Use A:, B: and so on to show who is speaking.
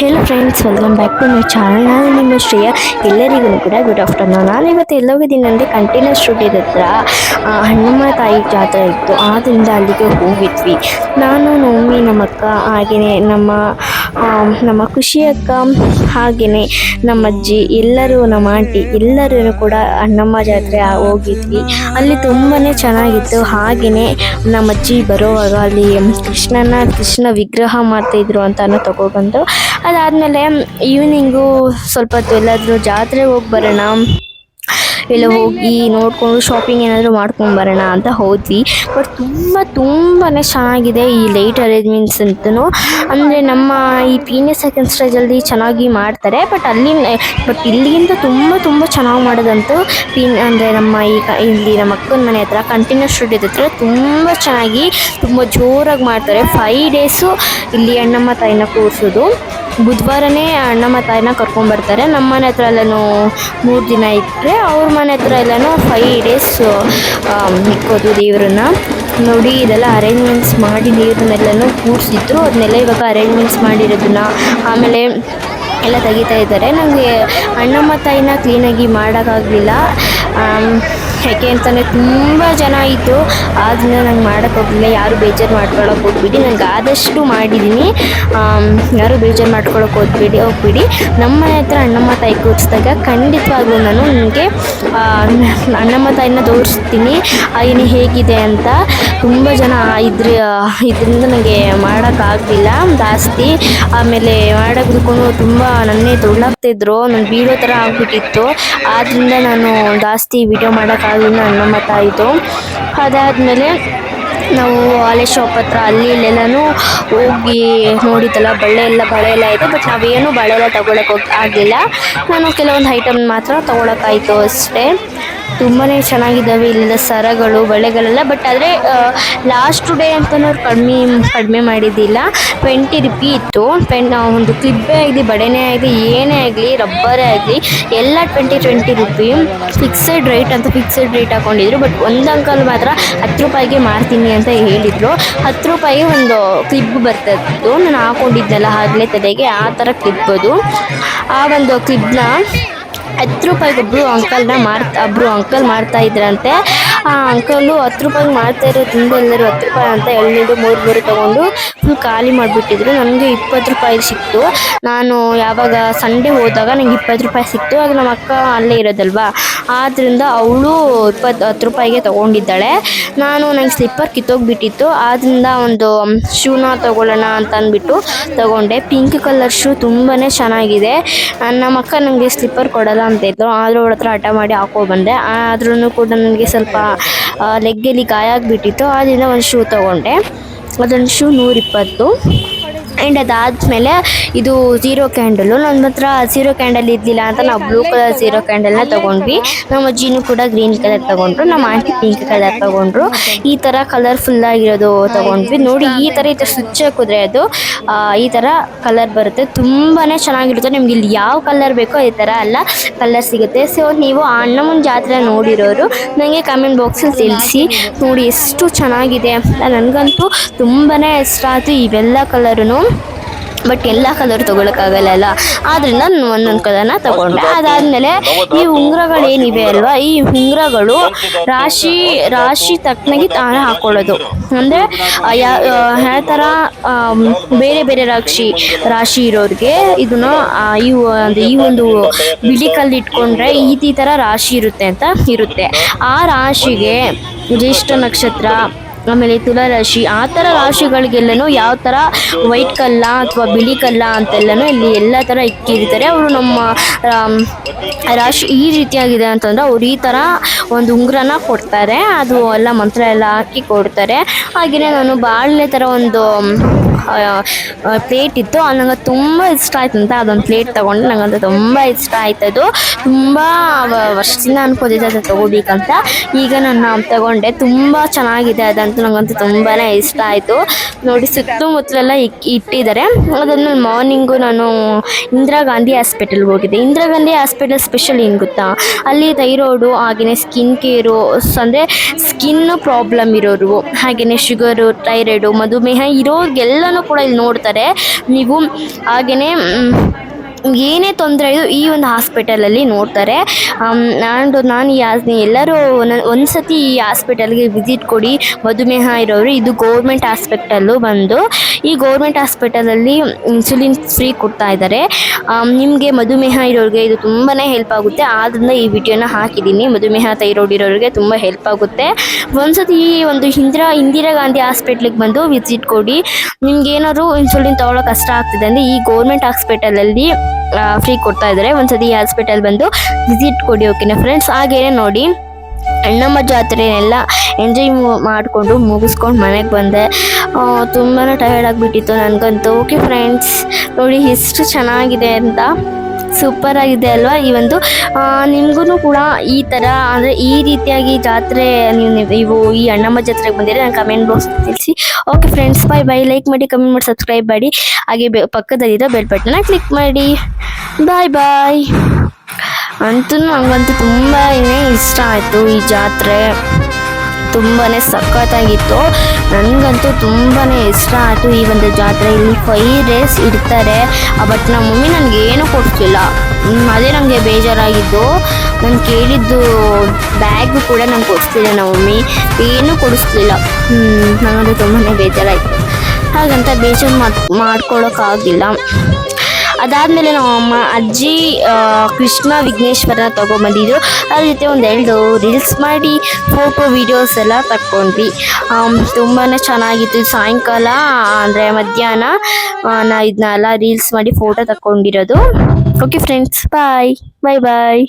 A: Hello friends welcome back to my channel ನಾನು ನಿಮ್ಮ ಶ್ರೇಯ. ಎಲ್ಲರಿಗೂ ಕೂಡ ಗುಡ್ ಆಫ್ಟರ್ನೂನ್ ನಾನು ಇವತ್ತು ಎಲ್ಲೋಗಿದ್ದೀನಿ ಅಂದರೆ ಕಂಟಿನ್ಯೂಸ್ ಸ್ಟುಡಿಯೋದ ಹತ್ರ ಹಣ್ಣಮ್ಮ ತಾಯಿ ಜಾತ್ರೆ ಇತ್ತು. ಆದ್ದರಿಂದ ಅಲ್ಲಿಗೆ ಹೋಗಿದ್ವಿ. ನಾನು ನಮ್ಮಿ ಅಕ್ಕ ಹಾಗೆಯೇ ನಮ್ಮ ನಮ್ಮ ಖುಷಿ ಅಕ್ಕ ಹಾಗೆಯೇ ನಮ್ಮ ಅಜ್ಜಿ, ಎಲ್ಲರೂ, ನಮ್ಮ ಆಂಟಿ, ಎಲ್ಲರೂ ಕೂಡ ಅಣ್ಣಮ್ಮ ಜಾತ್ರೆ ಹೋಗಿದ್ವಿ. ಅಲ್ಲಿ ತುಂಬಾ ಚೆನ್ನಾಗಿತ್ತು. ಹಾಗೆಯೇ ನಮ್ಮ ಅಜ್ಜಿ ಬರೋವಾಗ ಅಲ್ಲಿ ಕೃಷ್ಣನ, ಕೃಷ್ಣ ವಿಗ್ರಹ ಮಾಡ್ತಾಯಿದ್ರು ಅಂತಾನು ತಗೊಬಂದು. ಅದಾದಮೇಲೆ ಈವ್ನಿಂಗು ಸ್ವಲ್ಪ ಹೊತ್ತು ಎಲ್ಲಾದರೂ ಜಾತ್ರೆ ಹೋಗಿ ಬರೋಣ ಎಲ್ಲ ಹೋಗಿ ನೋಡಿಕೊಂಡು ಶಾಪಿಂಗ್ ಏನಾದರೂ ಮಾಡ್ಕೊಂಡು ಬರೋಣ ಅಂತ ಹೋದ್ವಿ. ಬಟ್ ತುಂಬ ತುಂಬಾ ಚೆನ್ನಾಗಿದೆ ಈ ಲೈಟ್ ಅರೇಂಜ್ಮೆಂಟ್ಸ್ ಅಂತೂ ಅಂದರೆ ನಮ್ಮ ಈ ಪೀನಿಯರ್ ಸೆಕೆಂಡ್ ಸ್ಟೇಜಲ್ಲಿ ಚೆನ್ನಾಗಿ ಮಾಡ್ತಾರೆ. ಬಟ್ ಅಲ್ಲಿ ಬಟ್ ಇಲ್ಲಿಗಿಂತ ತುಂಬ ತುಂಬ ಚೆನ್ನಾಗಿ ಮಾಡೋದಂತೂ ಪೀನ್, ಅಂದರೆ ನಮ್ಮ ಈ ಇಲ್ಲಿ ನಮ್ಮ ಅಕ್ಕನ ಮನೆ ಹತ್ರ ಕಂಟಿನ್ಯೂಸ್ ಸ್ಟುಡಿಯೋದ ಹತ್ರ ತುಂಬ ಚೆನ್ನಾಗಿ, ತುಂಬ ಜೋರಾಗಿ ಮಾಡ್ತಾರೆ. ಫೈವ್ ಡೇಸು ಇಲ್ಲಿ ಅಣ್ಣಮ್ಮ ತಾಯಿನ ಕೂರಿಸೋದು. ಬುಧವಾರನೇ ಅಣ್ಣಮ್ಮ ತಾಯಿನ ಕರ್ಕೊಂಬರ್ತಾರೆ ನಮ್ಮ ಮನೆ ಹತ್ರ ಎಲ್ಲನೂ ಮೂರು ದಿನ ಇಟ್ಟರೆ ಅವ್ರ ಮನೆ ಹತ್ರ ಎಲ್ಲನೂ ಫೈವ್ ಡೇಸ್ ಇಕ್ಕೋದು ದೇವ್ರನ್ನ. ನೋಡಿ, ಇದೆಲ್ಲ ಅರೇಂಜ್ಮೆಂಟ್ಸ್ ಮಾಡಿ ನೀರನ್ನೆಲ್ಲನೂ ಕೂರಿಸಿದ್ರು. ಅದನ್ನೆಲ್ಲ ಇವಾಗ ಅರೇಂಜ್ಮೆಂಟ್ಸ್ ಮಾಡಿರೋದನ್ನ ಆಮೇಲೆ ಎಲ್ಲ ತೆಗಿತಾ ಇದ್ದಾರೆ. ನನಗೆ ಅಣ್ಣಮ್ಮ ತಾಯಿನ ಕ್ಲೀನಾಗಿ ಮಾಡೋಕ್ಕಾಗಲಿಲ್ಲ. ಯಾಕೆ ಅಂತಂದರೆ ತುಂಬ ಜನ ಇತ್ತು ಆದ್ದರಿಂದ ನಂಗೆ ಮಾಡೋಕ್ಕೋಗಲಿಲ್ಲ ಯಾರು ಬೇಜಾರು ಮಾಡ್ಕೊಳ್ಳೋಕೆ ಹೋಗ್ಬಿಡಿ, ನಂಗೆ ಆದಷ್ಟು ಮಾಡಿದ್ದೀನಿ ಯಾರು ಬೇಜಾರು ಮಾಡ್ಕೊಳಕ್ಕೆ ಹೋಗ್ಬಿಡಿ ಹೋಗ್ಬಿಡಿ. ನಮ್ಮ ಹತ್ರ ಅಣ್ಣಮ್ಮ ತಾಯಿ ಕೂರಿಸಿದಾಗ ಖಂಡಿತವಾಗ್ಲೂ ನಾನು ನನಗೆ ಅಣ್ಣಮ್ಮ ತಾಯಿನ ತೋರಿಸ್ತೀನಿ. ಇನ್ನು ಹೇಗಿದೆ ಅಂತ ತುಂಬ ಜನ ಇದ್ರ, ಇದರಿಂದ ನನಗೆ ಮಾಡೋಕ್ಕಾಗಲಿಲ್ಲ ಜಾಸ್ತಿ. ಆಮೇಲೆ ಮಾಡೋದಕ್ಕೂ ತುಂಬ ನನ್ನೇ ತೊಳ್ಳಾಗ್ತಿದ್ರು ನಾನು ಬೀಳೋ ಥರ ಆಗ್ಬಿಟ್ಟಿತ್ತು. ಆದ್ದರಿಂದ ನಾನು ಜಾಸ್ತಿ ವಿಡಿಯೋ ಮಾಡೋಕ್ಕಾಗಲಿಲ್ಲ ಮತ ಆಯಿತು ಅದಾದಮೇಲೆ ನಾವು ಆಲೆ ಶಾಪ್ ಹತ್ರ ಅಲ್ಲಿ ಇಲ್ಲೆಲ್ಲನೂ ಹೋಗಿ ನೋಡಿದ್ದಲ್ಲ ಬಳೆ ಎಲ್ಲ ಬಳೆ ಎಲ್ಲ ಇದೆ ಬಟ್ ನಾವೇನು ಬಳೆ ಎಲ್ಲ ತಗೊಳಕ್ಕೆ ಹೋಗಿ ಆಗಲಿಲ್ಲ ನಾನು ಕೆಲವೊಂದು ಐಟಮ್ ಮಾತ್ರ ತೊಗೊಳಕ್ಕಾಯಿತು ಅಷ್ಟೇ. ತುಂಬಾ ಚೆನ್ನಾಗಿದ್ದಾವೆ ಇಲ್ಲಿಂದ ಸರಗಳು, ಬಳೆಗಳೆಲ್ಲ. ಬಟ್ ಆದರೆ ಲಾಸ್ಟ್ ಡೇ ಅಂತಲೂ ಕಡಿಮೆ ಕಡಿಮೆ ಮಾಡಿದ್ದಿಲ್ಲ. ಟ್ವೆಂಟಿ ರುಪಿ ಇತ್ತು. ಪೆನ್ ಒಂದು ಕ್ಲಿಬ್ಬೇ ಆಗಲಿ, ಬಳೆನೇ ಆಗಲಿ, ಏನೇ ಆಗಲಿ, ರಬ್ಬರೇ ಆಗಲಿ, ಎಲ್ಲ twenty twenty rupee fixed rate ಅಂತ ಫಿಕ್ಸೆಡ್ ರೇಟ್ ಹಾಕೊಂಡಿದ್ರು. ಬಟ್ ಒಂದು ಅಂಕಲ್ ಮಾತ್ರ ಹತ್ತು ರೂಪಾಯಿಗೆ ಮಾರ್ತೀನಿ ಅಂತ ಹೇಳಿದರು. ಹತ್ತು ರೂಪಾಯಿಗೆ ಒಂದು ಕ್ಲಿಬ್ ಬರ್ತಿತ್ತು ನಾನು ಹಾಕೊಂಡಿದ್ದೆಲ್ಲ ಆಗಲೇ ತಲೆಗೆ. ಆ ಥರ ಕ್ಲಿಪ್ ಅದು. ಆ ಒಂದು ಕ್ಲಿಪ್ನ ಹತ್ತು ರೂಪಾಯಿಗೆ ಒಬ್ಬರು ಅಂಕಲ್ನ ಮಾರ್ತ ಒಬ್ರು ಅಂಕಲ್ ಮಾಡ್ತಾ ಇದ್ರಂತೆ. ಆ ಅಂಕಲು ಹತ್ತು ರೂಪಾಯಿಗೆ ಮಾಡ್ತಾ ಇರೋದ್ರಿಂದ ಎಲ್ಲರೂ ಹತ್ತು ರೂಪಾಯಿ ಅಂತ ಎಳ್ನೀರು ಮೂರು ಮೂರು ತಗೊಂಡು ಫುಲ್ ಖಾಲಿ ಮಾಡಿಬಿಟ್ಟಿದ್ರು. ನನಗೆ ಇಪ್ಪತ್ತು ರೂಪಾಯಿಗೆ ಸಿಕ್ತು. ನಾನು ಯಾವಾಗ ಸಂಡೇ ಹೋದಾಗ ನಂಗೆ ಇಪ್ಪತ್ತು ರೂಪಾಯಿ ಸಿಕ್ತು. ಆಗ ನಮ್ಮ ಅಕ್ಕ ಅಲ್ಲೇ ಇರೋದಲ್ವಾ? ಆದ್ದರಿಂದ ಅವಳು ಇಪ್ಪತ್ತು, ಹತ್ತು ರೂಪಾಯಿಗೆ ತೊಗೊಂಡಿದ್ದಾಳೆ. ನಾನು ನಂಗೆ ಸ್ಲಿಪ್ಪರ್ ಕಿತ್ತೋಗ್ಬಿಟ್ಟಿತ್ತು. ಆದ್ದರಿಂದ ಒಂದು ಶೂನ ತೊಗೊಳ್ಳೋಣ ಅಂತ ಅಂದ್ಬಿಟ್ಟು ತೊಗೊಂಡೆ. ಪಿಂಕ್ ಕಲರ್ ಶೂ ತುಂಬಾ ಚೆನ್ನಾಗಿದೆ. ನಮ್ಮ ಅಕ್ಕ ನನಗೆ ಸ್ಲಿಪ್ಪರ್ ಕೊಡಲ್ಲ ಅಂತ ಇದ್ದರು ಆದರೂ ಅವಳ ಹತ್ರ ಹಠ ಮಾಡಿ ಹಾಕೋ ಬಂದೆ. ಆದ್ರೂ ಕೂಡ ನನಗೆ ಸ್ವಲ್ಪ ಲೆಗ್ಗಲ್ಲಿ ಗಾಯ ಆಗಿಬಿಟ್ಟಿತ್ತು. ಆದ್ದರಿಂದ ಒಂದು ಶೂ ತೊಗೊಂಡೆ. ಅದೊಂದು ಶೂ ನೂರಿಪ್ಪತ್ತು. ಆ್ಯಂಡ್ ಅದಾದಮೇಲೆ ಇದು ಝೀರೋ ಕ್ಯಾಂಡಲು ನನ್ನ ಹತ್ರ ಝೀರೋ ಕ್ಯಾಂಡಲ್ ಇದ್ದಿಲ್ಲ ಅಂತ ನಾವು ಬ್ಲೂ ಕಲರ್ ಝೀರೋ ಕ್ಯಾಂಡಲ್ನ ತೊಗೊಂಡ್ವಿ. ನಮ್ಮ ಅಜ್ಜಿನೂ ಕೂಡ ಗ್ರೀನ್ ಕಲರ್ ತೊಗೊಂಡ್ರು, ನಮ್ಮ ಆಂಟಿ ಪಿಂಕ್ ಕಲರ್ ತೊಗೊಂಡ್ರು. ಈ ಥರ ಕಲರ್ಫುಲ್ ಆಗಿರೋದು ತೊಗೊಂಡ್ವಿ. ನೋಡಿ, ಈ ಥರ ಈ ಥರ ಸ್ವಿಚ್ ಹಾಕಿದ್ರೆ ಅದು ಈ ಥರ ಕಲರ್ ಬರುತ್ತೆ. ತುಂಬಾ ಚೆನ್ನಾಗಿರುತ್ತೆ. ನಿಮ್ಗೆ ಇಲ್ಲಿ ಯಾವ ಕಲರ್ ಬೇಕೋ ಈ ಥರ ಎಲ್ಲ ಕಲರ್ ಸಿಗುತ್ತೆ. ಸೊ ನೀವು ಅಣ್ಣಮ್ಮನ ಜಾತ್ರೆ ನೋಡಿರೋರು ನನಗೆ ಕಮೆಂಟ್ ಬಾಕ್ಸಲ್ಲಿ ತಿಳಿಸಿ. ನೋಡಿ, ಎಷ್ಟು ಚೆನ್ನಾಗಿದೆ. ಅಂತ ನನಗಂತೂ ತುಂಬಾ ಇಷ್ಟ ಆಯಿತು ಇವೆಲ್ಲ ಕಲರೂ ಬಟ್ ಎಲ್ಲ ಕಲರ್ ಅಲ್ಲ ಆದ್ದರಿಂದ ನಾನು ಒಂದೊಂದು ಕಲರ್ನ ತಗೊಂಡೆ. ಅದಾದಮೇಲೆ ಈ ಉಂಗುರಗಳೇನಿವೆ ಅಲ್ವಾ? ಈ ಉಂಗುರಗಳು ರಾಶಿ ರಾಶಿ ತಕ್ಕನಾಗಿ ತಾನೇ ಹಾಕೊಳ್ಳೋದು. ಅಂದರೆ ಯಾವ ಥರ ಬೇರೆ ಬೇರೆ ರಾಶಿ ರಾಶಿ ಇರೋರಿಗೆ ಇದನ್ನ ಈ ಒಂದು ಈ ಒಂದು ಬಿಳಿ ಕಲ್ಲು ಇಟ್ಕೊಂಡ್ರೆ ಈ ಥರ ರಾಶಿ ಇರುತ್ತೆ ಅಂತ ಇರುತ್ತೆ. ಆ ರಾಶಿಗೆ ಜ್ಯೇಷ್ಠ ನಕ್ಷತ್ರ ಆಮೇಲೆ ತುಲಾರಾಶಿ ಆ ಥರ ರಾಶಿಗಳಿಗೆಲ್ಲನೂ ಯಾವ ಥರ ವೈಟ್ ಕಲ್ಲ ಅಥವಾ ಬಿಳಿ ಕಲ್ಲ ಅಂತೆಲ್ಲನೂ ಇಲ್ಲಿ ಎಲ್ಲ ಥರ ಇಕ್ಕಿರ್ತಾರೆ. ಅವರು ನಮ್ಮ ರಾಶಿ ಈ ರೀತಿಯಾಗಿದೆ ಅಂತಂದ್ರೆ ಅವ್ರು ಈ ಥರ ಒಂದು ಉಂಗುರನ ಕೊಡ್ತಾರೆ. ಅದು ಎಲ್ಲ ಮಂತ್ರ ಎಲ್ಲ ಹಾಕಿ ಕೊಡ್ತಾರೆ. ಹಾಗೆಯೇ ನಾನು ಬಾಳೆ ಥರ ಒಂದು ಪ್ಲೇಟ್ ಇತ್ತು. ಅದು ನಂಗೆ ತುಂಬ ಇಷ್ಟ ಆಯ್ತು ಅಂತ ಅದೊಂದು ಪ್ಲೇಟ್ ತೊಗೊಂಡು ನಂಗಂತೂ ತುಂಬ ಇಷ್ಟ ಆಯ್ತು ಅದು. ತುಂಬ ವರ್ಷದಿಂದ ಅನ್ಕೋತಿದ್ದೆ ಅದು ತೊಗೋಬೇಕಂತ. ಈಗ ನಾನು ತಗೊಂಡೆ. ತುಂಬ ಚೆನ್ನಾಗಿದೆ ಅದಂತೂ ನಂಗಂತೂ ತುಂಬಾ ಇಷ್ಟ ಆಯಿತು. ನೋಡಿ ಸುತ್ತಮುತ್ತಲೆಲ್ಲ ಇಟ್ಟಿದ್ದಾರೆ. ಅದನ್ನು ಮಾರ್ನಿಂಗು ನಾನು ಇಂದಿರಾ ಗಾಂಧಿ ಹಾಸ್ಪಿಟಲ್ಗೆ ಹೋಗಿದ್ದೆ. ಇಂದಿರಾ ಗಾಂಧಿ ಹಾಸ್ಪಿಟಲ್ ಸ್ಪೆಷಲ್ ಏನು ಗೊತ್ತಾ? ಅಲ್ಲಿ ಥೈರಾಯ್ಡು ಹಾಗೆಯೇ ಸ್ಕಿನ್ ಕೇರು ಅಂದರೆ ಸ್ಕಿನ್ ಪ್ರಾಬ್ಲಮ್ ಇರೋರು ಹಾಗೆಯೇ ಶುಗರು ಥೈರಾಯ್ಡು ಮಧುಮೇಹ ಇರೋರಿಗೆಲ್ಲನೂ ಕೂಡ ಇಲ್ಲಿ ನೋಡ್ತಾರೆ. ನೀವು ಹಾಗೆಯೇ ಏನೇ ತೊಂದರೆ ಇದು ಈ ಒಂದು ಹಾಸ್ಪಿಟಲಲ್ಲಿ ನೋಡ್ತಾರೆ. ನಾನು ನಾನು ಈ ಎಲ್ಲರೂ ಒಂದು ಸತಿ ಈ ಹಾಸ್ಪಿಟಲ್ಗೆ ವಿಸಿಟ್ ಕೊಡಿ. ಮಧುಮೇಹ ಇರೋರು ಇದು ಗೌರ್ಮೆಂಟ್ ಹಾಸ್ಪಿಟಲ್ಲು ಬಂದು ಈ ಗೌರ್ಮೆಂಟ್ ಹಾಸ್ಪಿಟಲಲ್ಲಿ ಇನ್ಸುಲಿನ್ ಫ್ರೀ ಕೊಡ್ತಾ ಇದ್ದಾರೆ ನಿಮಗೆ ಮಧುಮೇಹ ಇರೋರಿಗೆ ಇದು ತುಂಬಾ ಹೆಲ್ಪ್ ಆಗುತ್ತೆ. ಆದ್ದರಿಂದ ಈ ವಿಡಿಯೋನ ಹಾಕಿದ್ದೀನಿ ಮಧುಮೇಹ ಥೈರಾಯ್ಡ್ ಇರೋರಿಗೆ ತುಂಬ ಹೆಲ್ಪ್ ಆಗುತ್ತೆ. ಒಂದ್ಸತಿ ಈ ಒಂದು ಇಂದಿರಾ ಇಂದಿರಾ ಗಾಂಧಿ ಹಾಸ್ಪಿಟ್ಲಿಗೆ ಬಂದು ವಿಸಿಟ್ ಕೊಡಿ. ನಿಮ್ಗೆ ಏನಾದ್ರು ಇನ್ಸುಲಿನ್ ತಗೊಳ್ಳೋ ಕಷ್ಟ ಆಗ್ತಿದೆ ಅಂದರೆ ಈ ಗೌರ್ಮೆಂಟ್ ಹಾಸ್ಪಿಟಲಲ್ಲಿ ಫ್ರೀ ಕೊಡ್ತಾ ಇದ್ದಾರೆ. ಒಂದ್ಸತಿ ಹಾಸ್ಪಿಟಲ್ ಬಂದು ವಿಸಿಟ್ ಕೊಡಿ ಓಕೆನಾ ಫ್ರೆಂಡ್ಸ್ ಹಾಗೇನೆ ನೋಡಿ ಅಣ್ಣಮ್ಮ ಜಾತ್ರೆನೆಲ್ಲ ಎಂಜಾಯ್ ಮಾಡಿಕೊಂಡು ಮುಗಿಸ್ಕೊಂಡು ಮನೆಗೆ ಬಂದೆ. ತುಂಬಾ ಟಯರ್ಡ್ ಆಗಿಬಿಟ್ಟಿತ್ತು ನನಗಂತೂ. ಓಕೆ ಫ್ರೆಂಡ್ಸ್ ನೋಡಿ ಎಷ್ಟು ಚೆನ್ನಾಗಿದೆ ಅಂತ. ಸೂಪರ್ ಆಗಿದೆ ಅಲ್ವಾ ಈ ಒಂದು? ನಿಮಗೂ ಕೂಡ ಈ ಥರ ಅಂದರೆ ಈ ರೀತಿಯಾಗಿ ಜಾತ್ರೆ, ನೀವು ಈ ಅಣ್ಣಮ್ಮ ಜಾತ್ರೆಗೆ ಬಂದಿರೋ ನಾನು ಕಮೆಂಟ್ ಬಾಕ್ಸ್ ತಿಳಿಸಿ. Okay friends bye bye like ಮಾಡಿ ಕಮೆಂಟ್ ಮಾಡಿ ಸಬ್ಸ್ಕ್ರೈಬ್ ಮಾಡಿ. ಹಾಗೆ ಬೆ, ಪಕ್ಕದಲ್ಲಿರೋ ಬೆಲ್ ಬಟನ್ನ ಕ್ಲಿಕ್ ಮಾಡಿ. ಬಾಯ್ ಬಾಯ್ ಅಂತೂ ನನಗಂತೂ ತುಂಬಾ ಇಷ್ಟ ಆಯಿತು ಈ ಜಾತ್ರೆ. ತುಂಬಾ ಸಖತ್ತಾಗಿತ್ತು. ನನಗಂತೂ ತುಂಬಾ ಇಷ್ಟ ಆಯಿತು ಈ ಒಂದು ಜಾತ್ರೆ ಇಲ್ಲಿ ಫೈವ್ ಡೇಸ್ ಇಡ್ತಾರೆ ಬಟ್ ನಮ್ಮ ಮಮ್ಮಿ ನನಗೆ ಕೊಡ್ತಿಲ್ಲ. ಅದೇ ನನಗೆ ಬೇಜಾರಾಗಿದ್ದು. ನಾನು ಕೇಳಿದ್ದು ಬ್ಯಾಗ್ ಕೂಡ ನಂಗೆ ಕೊಡಿಸ್ತಿಲ್ಲ ನಮ್ಮ ಮಮ್ಮಿ. ಏನೂ ಕೊಡಿಸ್ತಿಲ್ಲ ನನಗಂತೂ ತುಂಬಾ ಬೇಜಾರಾಯಿತು. ಹಾಗಂತ ಬೇಜಾರು ಮಾಡ್ಕೊಳಕ್ಕಾಗಿಲ್ಲ ಅದಾದಮೇಲೆ ನಮ್ಮ ಅಮ್ಮ, ಅಜ್ಜಿ ಕೃಷ್ಣ ವಿಘ್ನೇಶ್ವರನ ತೊಗೊಂಬಂದಿದ್ರು. ಅದ್ರ ಜೊತೆ ಎರಡು ರೀಲ್ಸ್ ಮಾಡಿ ಫೋಟೋ ವೀಡಿಯೋಸ್ ಎಲ್ಲ ತಕ್ಕೊಂಡ್ವಿ ತುಂಬಾ ಚೆನ್ನಾಗಿತ್ತು. ಸಾಯಂಕಾಲ, ಅಂದರೆ ಮಧ್ಯಾಹ್ನ ನಾ ಇದನ್ನೆಲ್ಲ ರೀಲ್ಸ್ ಮಾಡಿ photo ತಕ್ಕೊಂಡಿರೋದು okay friends bye bye bye